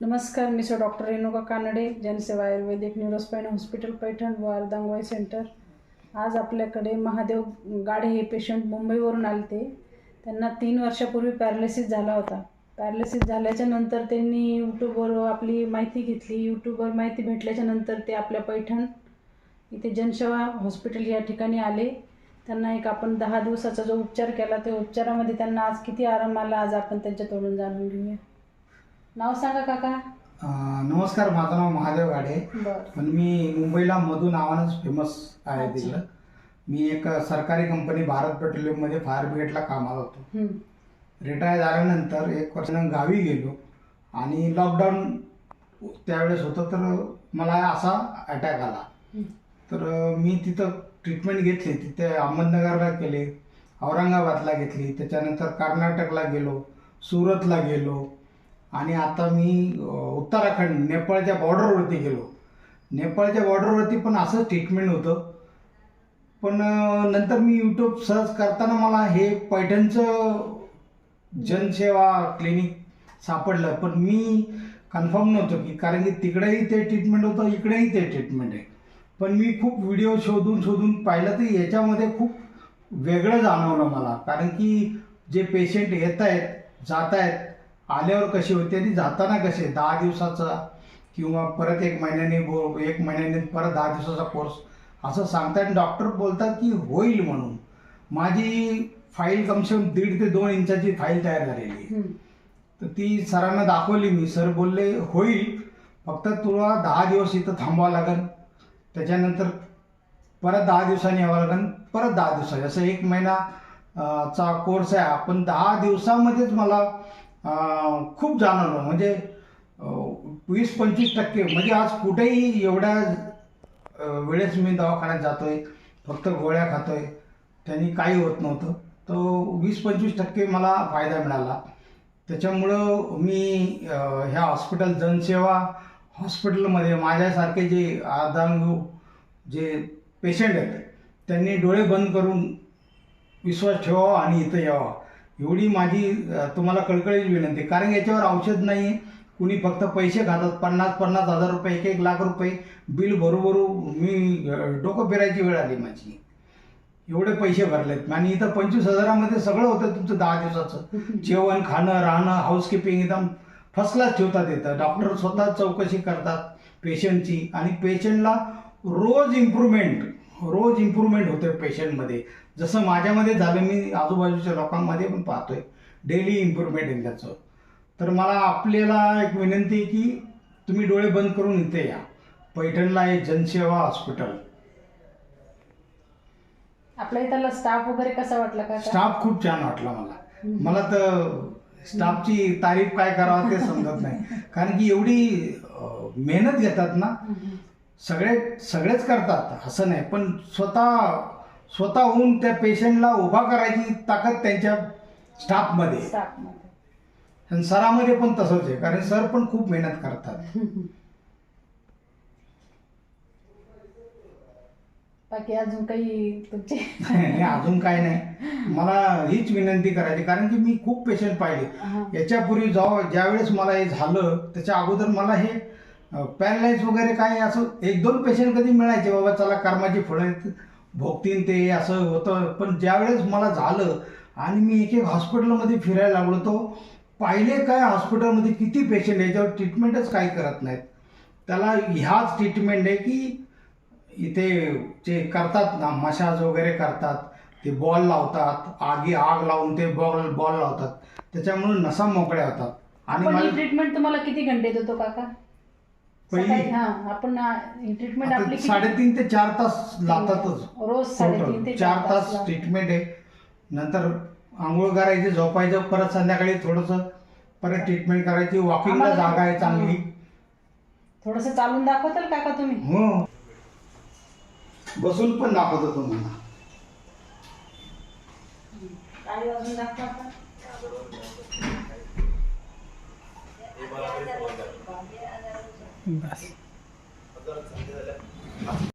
नमस्कार मी so doctor Renuka Kanade Janseva ayurvedic neurospine hospital Paithan व अर्धांगवाई सेंटर. आज आपल्याकडे महादेव गाडे हे पेशंट मुंबईवरून आले ते त्यांना तीन वर्षापूर्वी पॅरालिसिस झाला होता. पॅरालिसिस झाल्याच्यानंतर त्यांनी यूट्यूबवर आपली माहिती घेतली. यूट्यूबवर माहिती भेटल्याच्या नंतर ते आपल्या पैठण इथे जनसेवा हॉस्पिटल या ठिकाणी आले. त्यांना एक आपण दहा दिवसाचा जो उपचार केला त्या उपचारामध्ये त्यांना आज किती आराम आला आज आपण त्यांच्या तोडून जाणून घेऊया. नाव सांगा काका. अं, नमस्कार माझं नाव महादेव गाडे. बर. पण मी मुंबईला मधू नावानंच फेमस आहे अच्छा. तिकडं. मी एक सरकारी कंपनी भारत पेट्रोलियममध्ये फायर ब्रिगेडला कामाला होतो. हम्म. रिटायर झाल्यानंतर एक वर्षानं गावी गेलो. आणि लॉकडाऊन त्यावेळेस होतं तर मला असा अटॅक आला. तर अं, मी तिथं ट्रीटमेंट घेतली. तिथे अहमदनगरला केले औरंगाबादला घेतली. त्याच्यानंतर कर्नाटकला गेलो सुरतला गेलो. आणि आता मी उत्तराखंड नेपाळच्या बॉर्डरवरती गेलो. नेपाळच्या बॉर्डरवरती पण असंच ट्रीटमेंट होतं. पण नंतर मी यूट्यूब सर्च करताना मला हे पैठणचं जनसेवा क्लिनिक सापडलं. पण मी कन्फर्म नव्हतो की कारण की तिकडेही ते ट्रीटमेंट होतं इकडेही ते ट्रीटमेंट आहे. पण मी खूप व्हिडिओ शोधून शोधून पाहिलं तर याच्यामध्ये खूप वेगळं जाणवलं मला. कारण की जे पेशंट येत आहेत जात आहेत आल्यावर कसे होते आणि जाताना कसे दहा दिवसाचा किंवा परत एक महिन्याने बो एक महिन्याने परत दहा दिवसाचा कोर्स असं सांगतायत डॉक्टर बोलतात की होईल म्हणून. माझी फाईल कमसे कम दीड ते दोन इंचाची फाईल तयार झालेली. तर ती सरांना दाखवली मी. सर बोलले होईल. फक्त तुला दहा दिवस इथं थांबावं लागेल. त्याच्यानंतर परत दहा दिवसांनी यावं लागेल. परत दहा दिवसांनी. असं एक महिना चा कोर्स आहे. आपण दहा दिवसामध्येच मला खूप जाणवलं. म्हणजे वीस पंचवीस टक्के. म्हणजे आज कुठेही एवढ्या वेळेस मी दवाखान्यात जातोय. फक्त गोळ्या खातोय. त्यांनी काही होत नव्हतं. तो वीस पंचवीस टक्के मला फायदा मिळाला. त्याच्यामुळं मी ह्या हॉस्पिटल जनसेवा हॉस्पिटलमध्ये माझ्यासारखे जे आदांगू जे पेशंट आहेत त्यांनी डोळे बंद करून विश्वास ठेवावा आणि इथं यावा. एवढी माझी तुम्हाला कळकळीची विनंती. कारण याच्यावर औषध नाही कुणी फक्त पैसे खातात पन्नास पन्नास हजार रुपये एक एक लाख रुपये बिल भरू भरू मी डोकं फिरायची वेळ आली माझी. एवढे पैसे भरलेत. आणि इथं पंचवीस हजारामध्ये सगळं होतं तुमचं दहा दिवसाचं. जेवण खाणं राहणं हाऊसकीपिंग एकदम फर्स्ट क्लास ठेवतात इथं. डॉक्टर स्वतः चौकशी करतात पेशंटची आणि पेशंटला रोज इम्प्रूव्हमेंट रोज इम्प्रूव्हमेंट होते पेशंटमध्ये जसं माझ्यामध्ये झालं मी आजूबाजूच्या लोकांमध्ये पण पाहतोय. डेली इम्प्रूव्हमेंट आहे त्याचं. तर मला आपल्याला एक विनंती आहे की तुम्ही डोळे बंद करून इथे या. पैठणला आहे जनसेवा हॉस्पिटल. आपल्या इथला स्टाफ वगैरे कसा वाटला काका स्टाफ खूप छान वाटला मला. मला तर स्टाफची तारीफ काय करावं ते समजत नाही. कारण की एवढी मेहनत घेतात ना. सगळे सगळेच करतात. असं नाही. पण स्वतः स्वतःहून त्या पेशंटला उभा करायची ताकद त्यांच्या स्टाफमध्ये आणि सरामध्ये पण तसंच आहे. कारण सर पण खूप मेहनत करतात. बाकी अजून काही तुमचे? नाही, अजून काय नाही. मला हीच विनंती करायची. कारण की मी खूप पेशंट पाहिले. याच्यापूर्वी जेव्हा ज्यावेळेस मला हे झालं त्याच्या अगोदर मला हे पॅरलाइज वगैरे काय असं एक दोन पेशंट कधी मिळायचे बाबा चला कर्माची फळं भोगतीन ते असं होतं. पण ज्यावेळेस मला झालं आणि मी एक एक हॉस्पिटलमध्ये फिरायला लागलो तो पाहिले काय हॉस्पिटलमध्ये किती पेशंट याच्यावर ट्रीटमेंटच काही करत नाहीत. त्याला ह्याच ट्रीटमेंट आहे की इथे जे करतात ना मसाज वगैरे करतात ते बॉल लावतात आगी आग लावून ते बॉल बॉल लावतात. त्याच्यामुळे नसा मोकळ्या होतात. आणि ट्रीटमेंट तुम्हाला किती घंटे देतो काका? सकाळी हा आपण ट्रीटमेंट आता आपली किती- साडेतीन ते चार तास लागतातच रोज साडेतीन Total. ते चार तास लागतात. ट्रीटमेंट आहे. नंतर आंघोळ करायची झोपायचं परत संध्याकाळी थोडंसं परत ट्रीटमेंट करायची. वॉकिंगला आम्हाला- जागा आहे चांगली. थोडस चालून दाखवताल काका तुम्ही? हो. बसून पण दाखवतो तुम्हाला. काय अजून दाखवा आता? बस